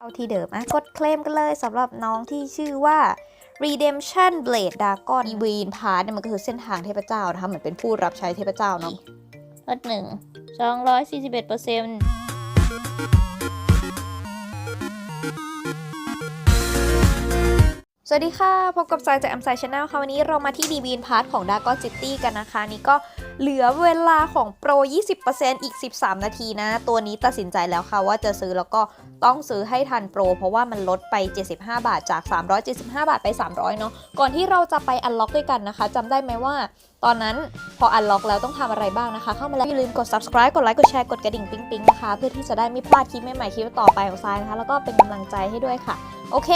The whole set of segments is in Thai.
เอาที่เดิมอะกดเคลมกันเลยสำหรับน้องที่ชื่อว่า Redemption Blade Dragon e v e n Path เนี่ยมันก็คือเส้นทางเทพเจ้านะคะเหมือนเป็นผู้รับใช้เทพเจ้าเนาะลดหนึ่งสองร้อยสี่สิบเอ็ดเปอร์เซ็นต์ สวัสดีค่ะ พบกับซายจากแอมไซชาแนลค่ะ วันนี้เรามาที่ดีบีนพาร์ทของดาก็จิตตี้กันนะคะ นี่ก็เหลือเวลาของโปร 20%อีก 13 นาทีนะ ตัวนี้ตัดสินใจแล้วค่ะว่าจะซื้อแล้วก็ต้องซื้อให้ทันโปร เพราะว่ามันลดไป 75 บาทจาก 375 บาทไป 300 เนาะก่อนที่เราจะไปอันล็อกด้วยกันนะคะจำได้ไหมว่าตอนนั้นพออันล็อกแล้วต้องทำอะไรบ้างนะคะ เข้ามาแล้วอย่าลืมกด subscribe กดไลค์กดแชร์กดกระดิ่งปิ๊งปิ๊งนะคะ เพื่อที่จะได้ไม่พลาดคลิปใหม่ๆคลิปต่อไปของซายนะคะ แล้วก็เป็นกำลังใจให้ด้วยค่ะ โอเค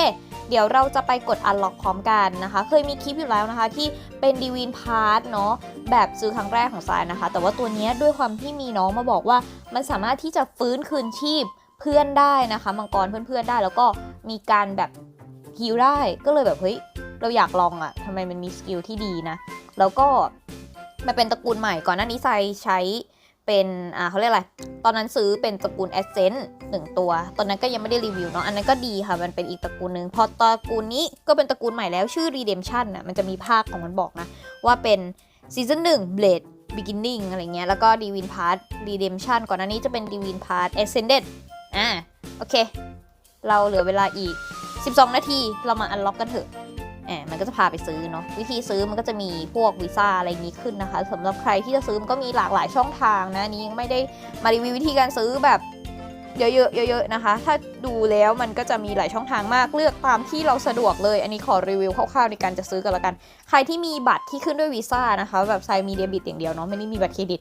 เดี๋ยวเราจะไปกด unlock พร้อมกันนะคะ เคยมีคลิปอยู่แล้วนะคะ ที่เป็นดีวินพาร์ทเนาะแบบซื้อครั้งแรกของซายนะคะ แต่ว่าตัวนี้ด้วยความที่มีน้องมาบอกว่า มันสามารถที่จะฟื้นคืนชีพเพื่อนได้นะคะ มังกรเพื่อนๆได้แล้วก็มีการแบบ ฮิลได้ก็เลยแบบเฮ้ยเราอยากลองอะทำไมมันมีสกิลที่ดีนะ แล้วก็มันเป็นตระกูลใหม่ก่อนหน้านี้ไซใช้เป็นอ่าเขาเรียกอะไร ตอนนั้นซื้อเป็นตระกูล a s c e n t หนึ่งตัว ตอนนั้นก็ยังไม่ได้รีวิวเนาะ อันนั้นก็ดีค่ะ มันเป็นอีกตระกูลหนึ่งพอตระกูลนี้ก็เป็นตระกูลใหม่แล้วชื่อ Redemption น่ะมันจะมีภาคของมันบอกนะ ว่าเป็นซีซั่นหนึ่ง Blade Beginning อะไรเงี้ย แล้วก็ Divine Path Redemption ก่อนหน้านี้จะเป็น Divine Path Ascended อ่า โอเค เราเหลือเวลาอีก 12 นาที เรามาอันล็อกกันเถอะแอบมันก็จะพาไปซื้อเนาะวิธีซื้อมันก็จะมีพวกวีซ่าอะไรนี้ขึ้นนะคะสำหรับใครที่จะซื้อมันก็มีหลากหลายช่องทางนะนี้ยังไม่ได้มารีวิววิธีการซื้อแบบเยอะๆเยอะๆนะคะ ถ้าดูแล้วมันก็จะมีหลายช่องทางมากเลือกตามที่เราสะดวกเลย อันนี้ขอรีวิวคร่าวๆในการจะซื้อกันละกัน ใครที่มีบัตรที่ขึ้นด้วยวีซ่านะคะ แบบไซมีเดบิตอย่างเดียวเนาะไม่ได้มีบัตรเครดิต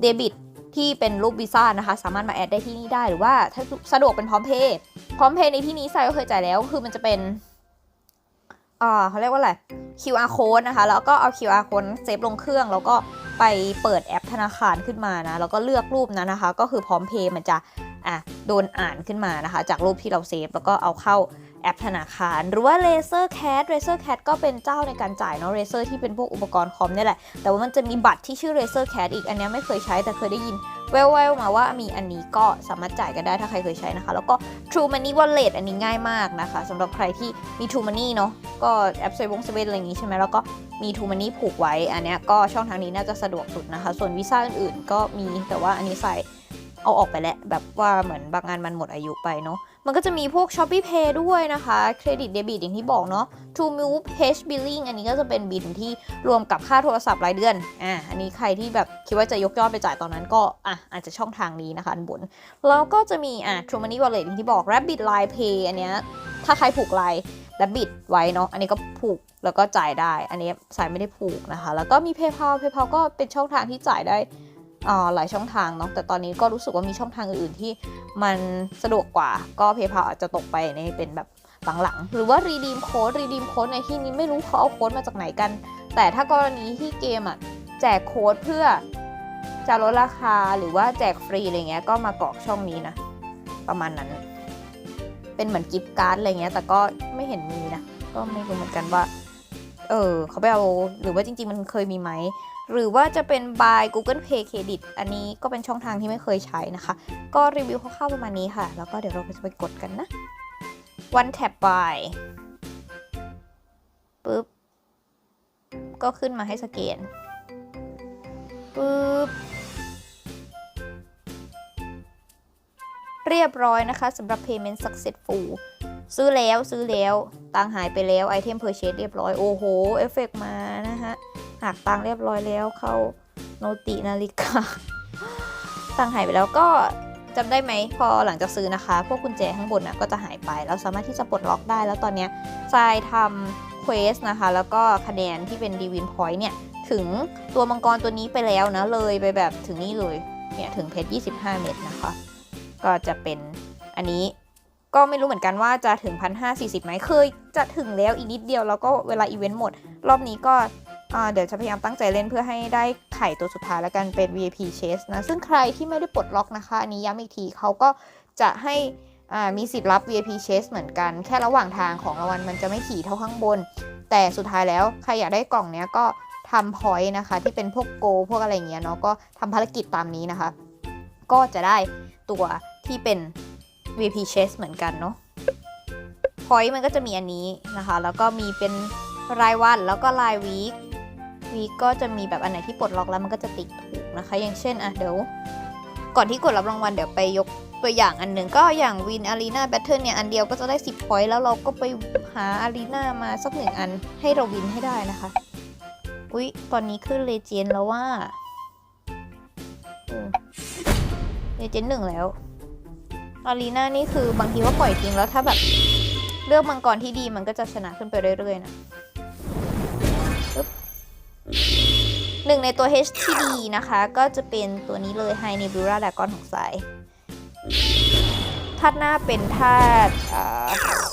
เดบิต ที่เป็นรูปวีซ่านะคะ สามารถมาแอดได้ที่นี่ได้หรือว่าถ้าสะดวกเป็นพร้อมเพย์พร้อมเพย์ในที่นี้ไซก็เคยจ่ายแล้ว คือมันจะเป็นอ่าเขาเรียกว่าอะไร QR code นะคะ แล้วก็เอา QR code เซฟลงเครื่อง แล้วก็ไปเปิดแอปธนาคารขึ้นมานะ แล้วก็เลือกรูปนั้นนะคะ ก็คือพร้อมเพย์มันจะอะโดนอ่านขึ้นมานะคะ จากรูปที่เราเซฟแล้วก็เอาเข้าแอปธนาคาร หรือว่า Razer Cat Razer Cat ก็เป็นเจ้าในการจ่ายเนาะ Razer ที่เป็นพวกอุปกรณ์คอมนี่แหละ แต่ว่ามันจะมีบัตรที่ชื่อ Razer Cat อีกอันนี้ไม่เคยใช้แต่เคยได้ยิน แววๆมาว่ามีอันนี้ก็สามารถจ่ายกันได้ถ้าใครเคยใช้นะคะ แล้วก็ True Money Wallet อันนี้ง่ายมากนะคะสำหรับใครที่มี True Money เนาะก็แอปเซวงเซเว่นอะไรอย่างงี้ใช่ไหมแล้วก็มี True Money ผูกไว้ อันนี้ก็ช่องทางนี้น่าจะสะดวกสุดนะคะ ส่วนวีซ่าอื่นๆ ก็มีแต่ว่าอันนี้ใส่เอาออกไปแล้วแบบว่าเหมือนบางงานมันหมดอายุไปเนาะ มันก็จะมีพวก Shopee Pay ด้วยนะคะเครดิตเดบิตอย่างที่บอกเนาะ True Move H Billing อันนี้ก็จะเป็นบินที่รวมกับค่าโทรศัพท์รายเดือนอ่าอันนี้ใครที่แบบคิดว่าจะยกยอดไปจ่ายตอนนั้นก็อะอาจจะช่องทางนี้นะคะอันบน แล้วก็จะมีอะ True Money Wallet อย่างที่บอก Rabbit Line Pay อันเนี้ยถ้าใครผูกไลน์ Rabbit ไว้เนาะ อันนี้ก็ผูกแล้วก็จ่ายได้ อันนี้สายไม่ได้ผูกนะคะ แล้วก็มี PayPal PayPal ก็เป็นช่องทางที่จ่ายได้อ่า หลายช่องทางเนาะแต่ตอนนี้ก็รู้สึกว่ามีช่องทางอื่นๆที่มันสะดวกกว่าก็ PayPal อาจจะตกไปในเป็นแบบหลังๆ หรือว่า Redeem Code Redeem Code ในที่นี้ไม่รู้เขาเอาโค้ดมาจากไหนกัน แต่ถ้ากรณีที่เกมอะแจกโค้ดเพื่อจะลดราคาหรือว่าแจกฟรีอะไรเงี้ยก็มากรอกช่องนี้นะ ประมาณนั้น เป็นเหมือนกิฟต์การ์ดอะไรเงี้ยแต่ก็ไม่เห็นมีนะ ก็ไม่รู้เหมือนกันว่า เออเขาไปเอาหรือว่าจริง ๆ มันเคยมีไหม หรือว่าจะเป็น by Google Pay Credit อันนี้ก็เป็นช่องทางที่ไม่เคยใช้นะคะ ก็รีวิวคร่าวๆประมาณนี้ค่ะ แล้วก็เดี๋ยวเราจะไปกดกันนะ one tap by ปึ๊บ ก็ขึ้นมาให้สแกนปึ๊บเรียบร้อยนะคะสำหรับ payment successful ซื้อแล้วซื้อแล้ว ตังหายไปแล้วไอเทม purchase เรียบร้อย โอ้โห เอฟเฟกมานะฮะ หักตังเรียบร้อยแล้วเข้าโนตินาฬิกาตังหายไปแล้วก็จำได้ไหมพอหลังจากซื้อนะคะ พวกกุญแจข้างบนน่ะก็จะหายไปเราสามารถที่จะปลดล็อกได้ แล้วตอนนี้ทรายทำเควสนะคะ แล้วก็คะแนนที่เป็นดีวินพอยต์เนี่ย ถึงตัวมังกรตัวนี้ไปแล้วนะ เลยไปแบบถึงนี่เลย เนี่ย ถึงเพชร 25 เม็ดนะคะ ก็จะเป็นอันนี้ก็ไม่รู้เหมือนกันว่าจะถึง 1,540ไหมเคยจะถึงแล้วอีกนิดเดียวแล้วก็เวลาอีเวนต์หมด รอบนี้ก็ เดี๋ยวจะพยายามตั้งใจเล่นเพื่อให้ได้ไข่ตัวสุดท้ายแล้วกันเป็น VIP chase นะ ซึ่งใครที่ไม่ได้ปลดล็อกนะคะ อันนี้ย้ำอีกทีเขาก็จะให้มีสิทธิ์รับ VIP chase เหมือนกัน แค่ระหว่างทางของรางวัลมันจะไม่ถี่เท่าข้างบน แต่สุดท้ายแล้วใครอยากได้กล่องเนี้ยก็ทำพอยต์นะคะ ที่เป็นพวกโก พวกอะไรเงี้ยเนาะก็ทำภารกิจตามนี้นะคะ ก็จะได้ตัวที่เป็น VIP Chase เหมือนกันเนาะ point มันก็จะมีอันนี้นะคะ แล้วก็มีเป็นรายวันแล้วก็รายวีค วีก็จะมีแบบอันไหนที่ปลดล็อกแล้วมันก็จะติดถูกนะคะ อย่างเช่นอะเดี๋ยวก่อนที่กดรับรางวัลเดี๋ยวไปยกตัวอย่างอันหนึ่งก็อย่างวินอารีนาแบทเทิลเนี่ย อันเดียวก็จะได้ 10 point แล้วเราก็ไปหาอารีนามาสักหนึ่งอันให้เราวินให้ได้นะคะ อุ๊ย ตอนนี้ขึ้นเลเจนแล้วว่าเลเจนหนึ่งแล้ว อารีนานี่คือบางทีว่าปล่อยทิ้งแล้วถ้าแบบ เลือกมังกรที่ดีมันก็จะชนะขึ้นไปเรื่อยๆนะปึ๊บ หนึ่งในตัว H ที่ดีนะคะ ก็จะเป็นตัวนี้เลย High Nebula Dragon ของสายธาตุหน้าเป็นธาตุ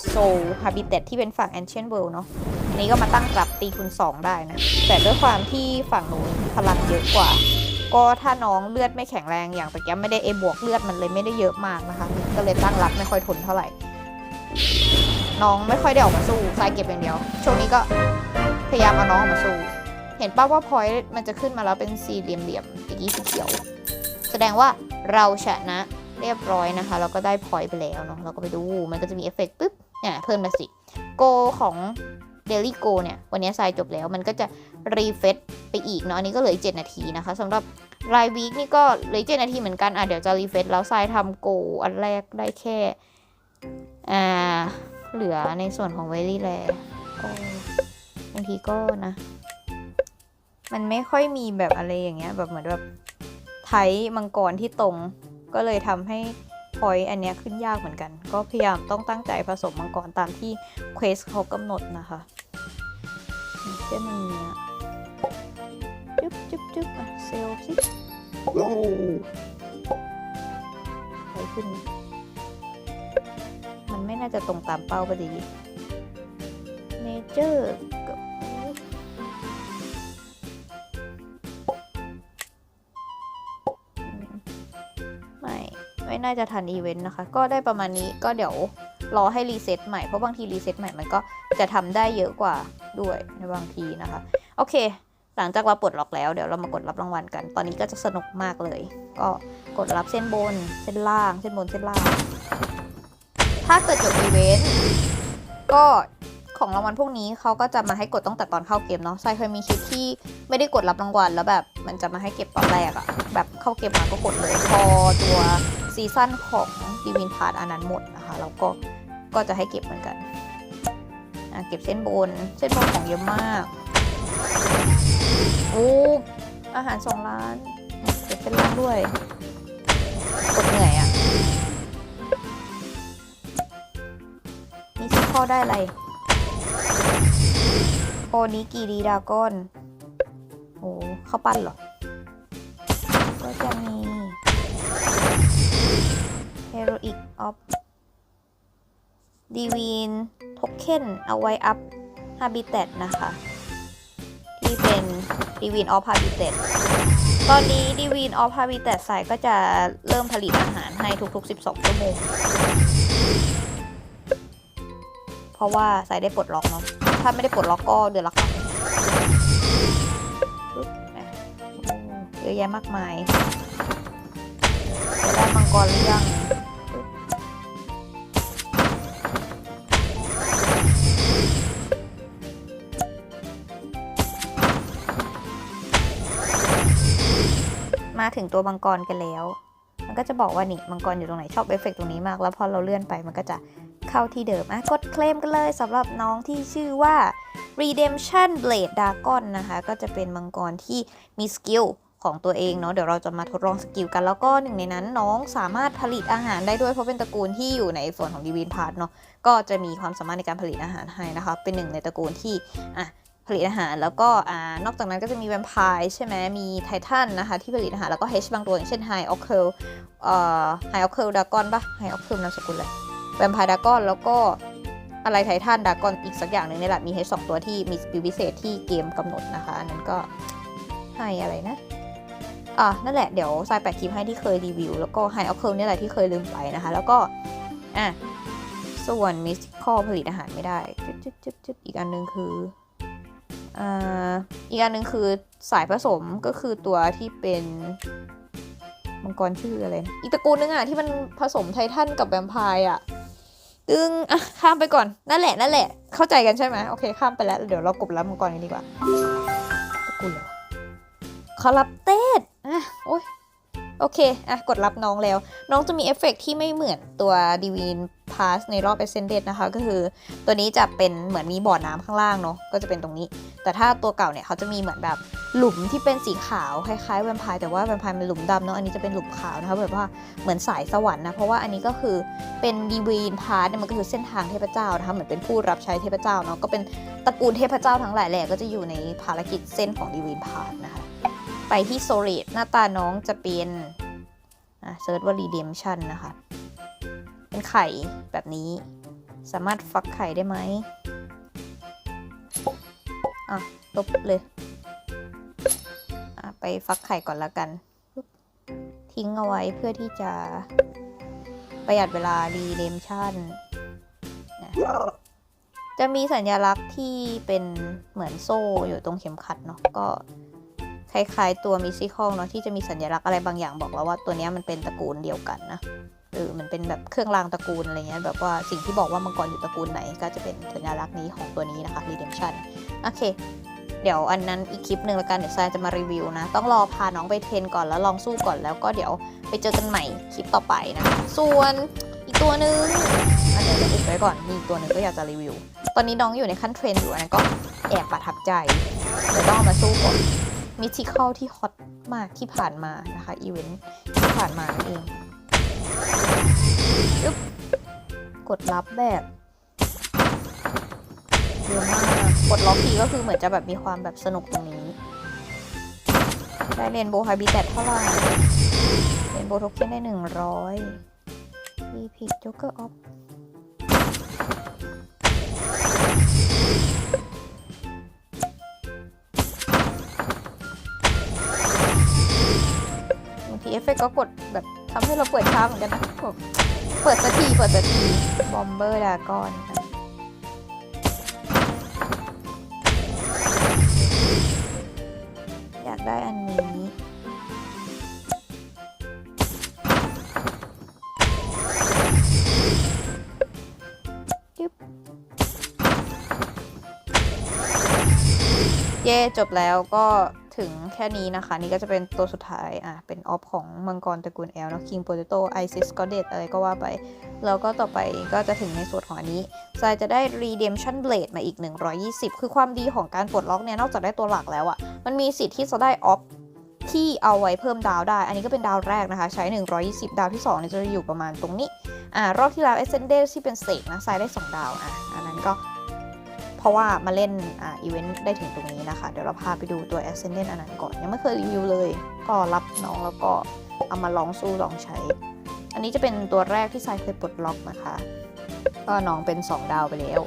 โซลฮาบิเตที่เป็นฝั่ง Ancient World เนาะอันนี้ก็มาตั้งรับตีคูณ2 ได้นะ แต่ด้วยความที่ฝั่งนู้นพลังเยอะกว่า ก็ถ้าน้องเลือดไม่แข็งแรงอย่างตะกี้ไม่ได้เอบวกเลือดมันเลยไม่ได้เยอะมากนะคะ ก็เลยตั้งรับไม่ค่อยทนเท่าไหร่ น้องไม่ค่อยได้ออกมาสู้สายเก็บอย่างเดียว ช่วงนี้ก็พยายามเอาน้องออกมาสู้ เห็นป้าว่าพอยต์มันจะขึ้นมาแล้วเป็นสี่เหลี่ยมๆตะกี้สีเขียว แสดงว่าเราชนะเรียบร้อยนะคะ เราก็ได้พอยต์ไปแล้วเนาะเราก็ไปดูมันก็จะมีเอฟเฟกต์ปุ๊บเนี่ยเพิ่มมาสิโกของเดลี่โกเนี่ย วันนี้ทรายจบแล้วมันก็จะรีเฟซไปอีกเนาะอันนี้ก็เหลืออีก7นาทีนะคะสำหรับรายวีคนี่ก็เหลืออีก7นาทีเหมือนกันอะเดี๋ยวจะรีเฟซแล้วทรายทำโกอันแรกได้แค่อ่าเหลือในส่วนของเวลี่แลก็บางทีก็นะ มันไม่ค่อยมีแบบอะไรอย่างเงี้ยแบบเหมือนแบบไทยมังกรที่ตรง ก็เลยทำให้พอยอันเนี้ยขึ้นยากเหมือนกัน ก็พยายามต้องตั้งใจผสมมังกรตามที่เควสเขากำหนดนะคะเช่นมันเนี้ยจุ๊บจุ๊บจุ๊บอะเซลล์สิไปขึ้น มันไม่น่าจะตรงตามเป้าพอดีเนเจอร์ น่าจะทันอีเวนต์นะคะ ก็ได้ประมาณนี้ก็เดี๋ยวรอให้รีเซ็ตใหม่ เพราะบางทีรีเซ็ตใหม่มันก็จะทำได้เยอะกว่าด้วยในบางทีนะคะ โอเค หลังจากเราปลดล็อกแล้วเดี๋ยวเรามากดรับรางวัลกัน ตอนนี้ก็จะสนุกมากเลย ก็กดรับเส้นบน เส้นล่าง เส้นบน เส้นล่าง ถ้าเกิดจบอีเวนต์ก็ ของรางวัลพวกนี้เขาก็จะมาให้กดตั้งแต่ตอนเข้าเกมเนาะใช่เคยมีคลิปที่ไม่ได้กดรับรางวัลแล้วแบบมันจะมาให้เก็บตอนแรกอะแบบเข้าเกมมาก็กดเลยพอตัวซีซั่นของดีวินพาร์ตอันนั้นหมดนะคะแล้วก็ก็จะให้เก็บเหมือนกันเก็บเส้นบนเส้นบนของเยอะมากโอ้อาหารสองล้านเก็บเส้นล่างด้วยกดเหนื่อยอะนี่ซิข้อได้อะไร โอนี้กีดีดากอนโอ้เข้าปั้นเหรอ ก็จะมี Heroic of Divine Token เอาไว้อัพ Habitat นะคะ ที่เป็น Divine of Habitat ตอนนี้ Divine of Habitat สายก็จะเริ่มผลิตอาหารให้ทุกๆ 12 ชั่วโมง เพราะว่าสายได้ปลดล็อกเนาะ ถ้าไม่ได้ปลดล็อกก็เดือนละครั้งปึ๊บอะโอ้เยอะแยะมากมายจะได้มังกรหรือยังมาถึงตัวมังกรกันแล้ว มันก็จะบอกว่านี่มังกรอยู่ตรงไหนชอบเอฟเฟกต์ตรงนี้มาก แล้วพอเราเลื่อนไปมันก็จะเข้าที่เดิมอะกดเคลมกันเลยสำหรับน้องที่ชื่อว่า Redemption Blade Dragon นะคะ ก็จะเป็นมังกรที่มีสกิลของตัวเองเนาะเดี๋ยวเราจะมาทดลองสกิลกัน แล้วก็หนึ่งในนั้นน้องสามารถผลิตอาหารได้ด้วยเพราะเป็นตระกูลที่อยู่ในส่วนของดีวินพาร์ทเนาะก็จะมีความสามารถในการผลิตอาหารให้นะคะ เป็นหนึ่งในตระกูลที่อะ ผลิตอาหาร แล้วก็อ่านอกจากนั้นก็จะมีแวมไพร์ใช่ไหมมีไททันนะคะที่ผลิตอาหาร แล้วก็ H บางตัวอย่างเช่นไฮออคเคิลเอ่อไฮออคเคิลดากอนปะไฮออคเคิลนามสกุลเลยแวมไพร์ดากอนแล้วก็อะไรไททันดากอนอีกสักอย่างหนึ่งนี่แหละมี H สองตัวที่มีสกิลพิเศษที่เกมกำหนดนะคะอันนั้นก็ให้อะไรนะอะนั่นแหละเดี๋ยวทรายแปะคลิปให้ที่เคยรีวิว แล้วก็ไฮออคเคิลนี่แหละที่เคยลืมไปนะคะ แล้วก็อะส่วนมิสติคอผลิตอาหารไม่ได้จุดจุดจุดจุดอีกอันหนึงคือ อีกอันหนึ่งคือสายผสมก็คือตัวที่เป็นมังกรชื่ออะไร อีกตระกูลนึงอะที่มันผสมไททันกับแวมไพร์อะตึงอะข้ามไปก่อนนั่นแหละนั่นแหละ เข้าใจกันใช่ไหมโอเคข้ามไปแล้ว เดี๋ยวเรากบรับมังกรกันดีกว่าตระกูลเลยวะคอรับเต้ดอะโอ้ยโอเค อะ กดรับน้องแล้ว น้องจะมีเอฟเฟกต์ที่ไม่เหมือนตัว Divine Pass ในรอบ Ascended นะคะ ก็คือตัวนี้จะเป็นเหมือนมีบ่อน้ำข้างล่างเนาะก็จะเป็นตรงนี้ แต่ถ้าตัวเก่าเนี่ยเขาจะมีเหมือนแบบหลุมที่เป็นสีขาวคล้ายๆแวมไพร์แต่ว่าแวมไพร์เป็นหลุมดำเนาะอันนี้จะเป็นหลุมขาวนะคะแบบว่าเหมือนสายสวรรค์นะเพราะว่าอันนี้ก็คือเป็น Divine Pass เนี่ยมันก็คือเส้นทางเทพเจ้านะคะเหมือนเป็นผู้รับใช้เทพเจ้าเนาะก็เป็นตระกูลเทพเจ้าทั้งหลายแหละก็จะอยู่ในภารกิจเส้นของ Divine Pass นะคะไปที่โซลิดหน้าตาน้องจะเป็นอะเซิร์ชว่า redemption นะคะ เป็นไข่แบบนี้ สามารถฟักไข่ได้ไหมอะลบเลยอะไปฟักไข่ก่อนละกัน ทิ้งเอาไว้เพื่อที่จะประหยัดเวลา redemption นะจะมีสัญลักษณ์ที่เป็นเหมือนโซ่อยู่ตรงเข็มขัดเนาะก็คล้ายๆตัวมิซิคอลเนาะที่จะมีสัญลักษณ์อะไรบางอย่างบอกเราว่าตัวเนี้ยมันเป็นตระกูลเดียวกันนะ ออมันเป็นแบบเครื่องรางตระกูลอะไรเงี้ยแบบว่าสิ่งที่บอกว่ามังกรอยู่ตระกูลไหน ก็จะเป็นสัญลักษณ์นี้ของตัวนี้นะคะ redemption โอเค เดี๋ยวอันนั้นอีกคลิปหนึ่งละกันเดี๋ยวทรายจะมารีวิวนะ ต้องรอพาน้องไปเทรนก่อนแล้วลองสู้ก่อนแล้วก็เดี๋ยวไปเจอกันใหม่คลิปต่อไปนะคะส่วนอีกตัวหนึ่งอันนี้จะอุบไว้ก่อนมีอีตัวหนึ่งก็อยากจะรีวิว ตอนนี้น้องอยู่ในขั้นเทรนอยู่อันนั้นก็แอบประทับใจเดี๋ยวต้องมาสู้ก่อนมิทิคอลที่ฮอตมากที่ผ่านมานะคะอีเวนต์ที่ผ่านมาเอง อึ๊บกดรับแบบเยอะมากกดล็อกทีก็คือเหมือนจะแบบมีความแบบสนุกตรงนี้ ได้เรนโบว์ไฮบิแตเท่าไหร่เรนโบว์โทเค็นได้หนึ่งร้อยรีพิกจ็อกเกอร์ออฟบางทีเอฟเฟกต์ก็กดแบบ ทำให้เราเปิดช้าเหมือนกันนะเปิดสักทีเปิดสักทีบอมเบอร์ดากอนอยากได้อันนี้จึ๊บเย่จบแล้วก็ ถึงแค่นี้นะคะ นี่ก็จะเป็นตัวสุดท้ายอะเป็นออฟของมังกรตระกูลแอลเนาะ King Potato Isis Goddess อะไรก็ว่าไป แล้วก็ต่อไปก็จะถึงในส่วนของอันนี้ทรายจะได้ Redemption Blade มาอีก 120 คือความดีของการปลดล็อกเนี่ย นอกจากได้ตัวหลักแล้วอะมันมีสิทธิ์ที่จะได้ออฟที่เอาไว้เพิ่มดาวได้ อันนี้ก็เป็นดาวแรกนะคะ ใช้ 120 ดาวที่2เนี่ยจะอยู่ประมาณตรงนี้ อ่ารอบที่แล้ว Ascended ที่เป็นเสกนะทรายได้ 2 ดาวอะอันนั้นก็ เพราะว่ามาเล่นอ่าอีเวนต์ได้ถึงตรงนี้นะคะ เดี๋ยวเราพาไปดูตัว Ascendant อันนั้นก่อน ยังไม่เคยรีวิวเลย ก็รับน้องแล้วก็เอามาลองสู้ลองใช้ อันนี้จะเป็นตัวแรกที่ทรายเคยปลดล็อกนะคะ ก็น้องเป็น 2 ดาวไปแล้ว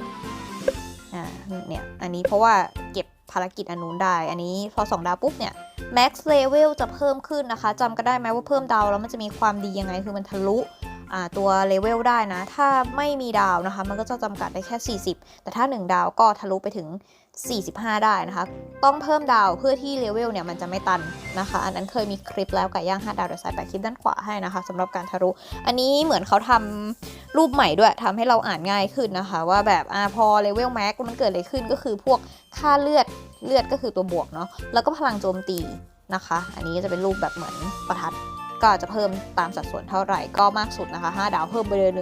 อ่าเนี่ยอันนี้เพราะว่าเก็บภารกิจอันนู้นได้ อันนี้พอ 2 ดาวปุ๊บเนี่ย max level จะเพิ่มขึ้นนะคะจำก็ได้ไหมว่าเพิ่มดาวแล้วมันจะมีความดียังไงคือมันทะลุ ตัวเลเวลได้นะ ถ้าไม่มีดาวนะคะ มันก็จะจำกัดได้แค่ 40 แต่ถ้า 1 ดาวก็ทะลุไปถึง 45 ได้นะคะ ต้องเพิ่มดาวเพื่อที่เลเวลเนี่ยมันจะไม่ตันนะคะ อันนั้นเคยมีคลิปแล้วไก่ย่าง 5 ดาวเดี๋ยวสายแปะคลิปด้านขวาให้นะคะสำหรับการทะลุ อันนี้เหมือนเขาทำรูปใหม่ด้วยทำให้เราอ่านง่ายขึ้นนะคะ ว่าแบบอ่าพอเลเวลแม็กมันเกิดอะไรขึ้นก็คือพวกค่าเลือดเลือดก็คือตัวบวกเนาะแล้วก็พลังโจมตีนะคะ อันนี้จะเป็นรูปแบบเหมือนประทัด ก็จะเพิ่มตามสัดส่วนเท่าไหร่ก็มากสุดนะคะ 5 ดาวเพิ่มไปเลย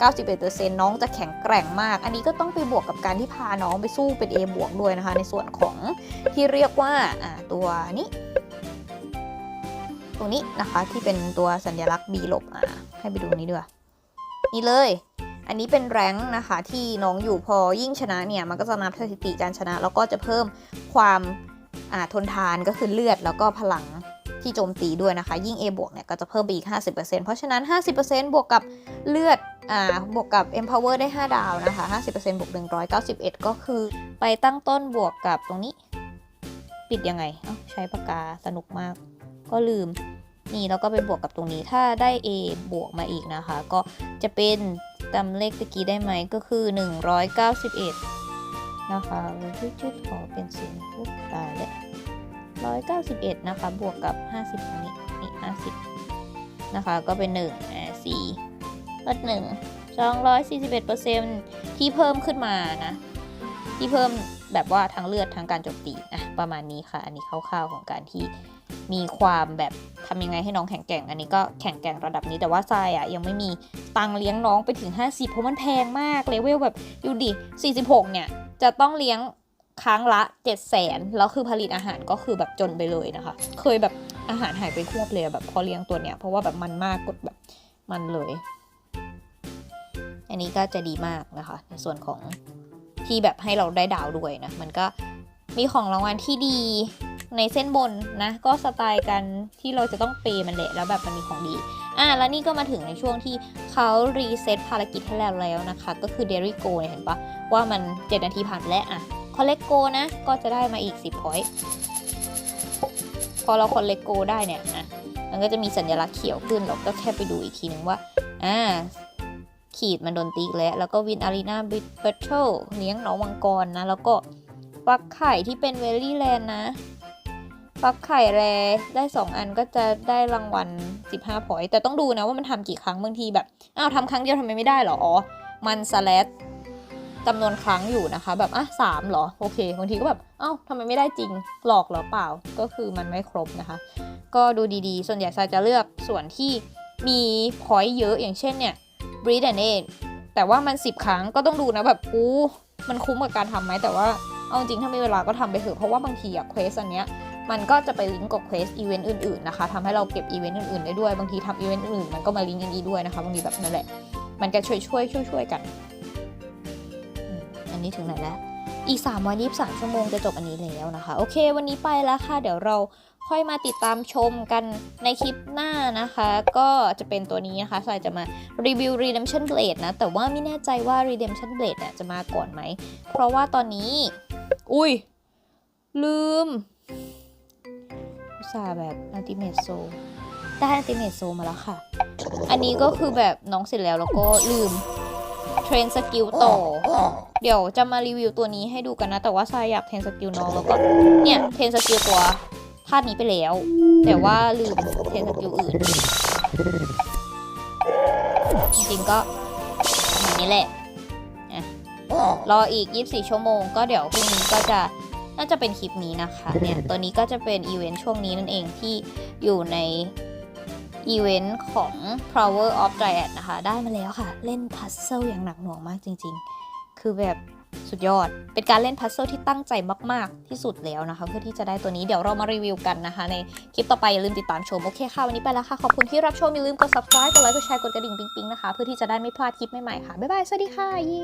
191%น้องจะแข็งแกร่งมาก อันนี้ก็ต้องไปบวกกับการที่พาน้องไปสู้เป็น A บวกด้วยนะคะ ในส่วนของที่เรียกว่าตัวนี้ ตัวนี้นะคะที่เป็นตัวสัญลักษณ์ B ลบอะให้ไปดูนี้ด้วยนี่เลยอันนี้เป็นแรงนะคะที่น้องอยู่พอยิ่งชนะเนี่ยมันก็จะนับสถิติการชนะ แล้วก็จะเพิ่มความทนทานก็คือเลือดแล้วก็พลัง ที่โจมตีด้วยนะคะ ยิ่ง A บวกเนี่ยก็จะเพิ่มไปอีก 50%เพราะฉะนั้น 50%บวกกับเลือดอ่าบวกกับ Empower ได้ 5 ดาวนะคะ 50%บวก 191 ก็คือไปตั้งต้นบวกกับตรงนี้ ปิดยังไงเอ้าใช้ปากกาสนุกมาก ก็ลืมนี่แล้วก็ไปบวกกับตรงนี้ถ้าได้ A บวกมาอีกนะคะ ก็จะเป็นจำเลขตะกี้ได้ไหมก็คือ 191 นะคะชืดๆขอเป็นเสียงพูดตายเลย 191 นะคะ บวกกับ 50ตรงนี้นี่50 นะคะ ก็เป็น1อ่า4ลด1 241%ที่เพิ่มขึ้นมานะ ที่เพิ่มแบบว่าทั้งเลือดทั้งการโจมตีอะประมาณนี้ค่ะ อันนี้คร่าวๆของการที่มีความแบบทำยังไงให้น้องแข็งแกร่ง อันนี้ก็แข็งแกร่งระดับนี้แต่ว่าทรายอะยังไม่มีตังเลี้ยงน้องไปถึง 50 เพราะมันแพงมากเลเวลแบบดูดิ46 เนี่ย จะต้องเลี้ยง ครั้งละ7 0 0 0 0นแล้วคือผลิตอาหารก็คือแบบจนไปเลยนะคะ เคยแบบอาหารหายไปควบเลยแบบพอเลี้ยงตัวเนี้ยเพราะว่าแบบมันมากกดแบบมันเลย อันนี้ก็จะดีมากนะคะ ในส่วนของที่แบบให้เราได้ดาวด้วยนะ มันก็มีของรางวัลที่ดีในเส้นบนนะ ก็สไตล์กันที่เราจะต้องเปย์มันแหละแล้วแบบมันมีของดีอะแล้วนี่ก็มาถึงในช่วงที่เขารีเซ็ตภารกิจให้แล้วแล้วนะคะ ก็คือเดริโกเนี่ยเห็นปะว่ามัน 7 นาทีผ่านแล้วอะ คอลเลกโกนะ ก็จะได้มาอีก 10พอยต์พอเราคอลเลกโกได้เนี่ยอะมันก็จะมีสัญลักษณ์เขียวขึ้นเราก็แค่ไปดูอีกทีนึงว่า อ่า ขีดมันโดนตีแล้ว แล้วก็วินอารีนาบิทเบทเทิลเลี้ยงหนองมังกรนะ แล้วก็ฟักไข่ที่เป็นเวลลี่แลนด์นะฟักไข่แรได้ 2 อันก็จะได้รางวัล 15พอยต์แต่ต้องดูนะว่ามันทำกี่ครั้งบางทีแบบ อ้าวทำครั้งเดียวทำไมไม่ได้หรอ อ๋อ มันสแลต จำนวนครั้งอยู่นะคะ แบบอะสามเหรอโอเคบางทีก็แบบเอ้าทำไมไม่ได้จริงหลอกหรือเปล่า ก็คือมันไม่ครบนะคะ ก็ดูดีๆ ส่วนใหญ่ซายจะเลือกส่วนที่มีพอยต์เยอะอย่างเช่นเนี่ย breed and egg แต่ว่ามัน 10 ครั้งก็ต้องดูนะแบบอู้มันคุ้มกับการทำไหมแต่ว่าเอาจริงถ้ามีเวลาก็ทำไปเถอะเพราะว่าบางทีอะเควสอันเนี้ยมันก็จะไปลิงก์กับเควสอีเวนต์อื่นๆนะคะทำให้เราเก็บอีเวนต์อื่นๆได้ด้วย บางทีทำอีเวนต์อื่นๆมันก็มาลิงก์กันดีด้วยนะคะบางทีแบบนั่นแหละ มันก็ช่วยช่วยช่วยช่วยๆกัน นี้ถึงไหนแล้ว อีก3วัน23 ชั่วโมงจะจบอันนี้แล้วนะคะ โอเค วันนี้ไปแล้วค่ะ เดี๋ยวเราค่อยมาติดตามชมกันในคลิปหน้านะคะ ก็จะเป็นตัวนี้นะคะสายจะมารีวิว Redemption Blade นะ แต่ว่าไม่แน่ใจว่า Redemption Blade เนี่ยจะมาก่อนไหม เพราะว่าตอนนี้ อุ้ย ลืมอุตส่าห์แบบ Ultimate Soul ได้ Ultimate Soul มาแล้วค่ะ อันนี้ก็คือแบบน้องเสร็จแล้วแล้วก็ลืม เทรนสกิลต่อเดี๋ยวจะมารีวิวตัวนี้ให้ดูกันนะ แต่ว่าทรายอยากเทรนสกิลน้องแล้วก็เนี่ยเทรนสกิลตัวธาตุนี้ไปแล้ว แต่ว่าลืมเทรนสกิลอื่น จริงๆก็ประมาณนี้แหละอะรออีก 24 ชั่วโมง ก็เดี๋ยวพรุ่งนี้ก็จะน่าจะเป็นคลิปนี้นะคะเนี่ยตัวนี้ก็จะเป็นอีเวนต์ช่วงนี้นั่นเองที่อยู่ใน อีเวนต์ของ Power of Dryad นะคะ ได้มาแล้วค่ะ เล่นพัซเซิลอย่างหนักหน่วงมากจริง ๆ คือแบบสุดยอด เป็นการเล่นพัซเซิลที่ตั้งใจมาก ๆ ที่สุดแล้วนะคะ เพื่อที่จะได้ตัวนี้เดี๋ยวเรามารีวิวกันนะคะ ในคลิปต่อไปอย่าลืมติดตามชม โอเคค่ะ วันนี้ไปแล้วค่ะ ขอบคุณที่รับชม อย่าลืมกด subscribe กดไลค์กดแชร์กดกระดิ่งปิ๊งๆนะคะ เพื่อที่จะได้ไม่พลาดคลิปใหม่ๆค่ะบ๊ายบายสวัสดีค่ะยี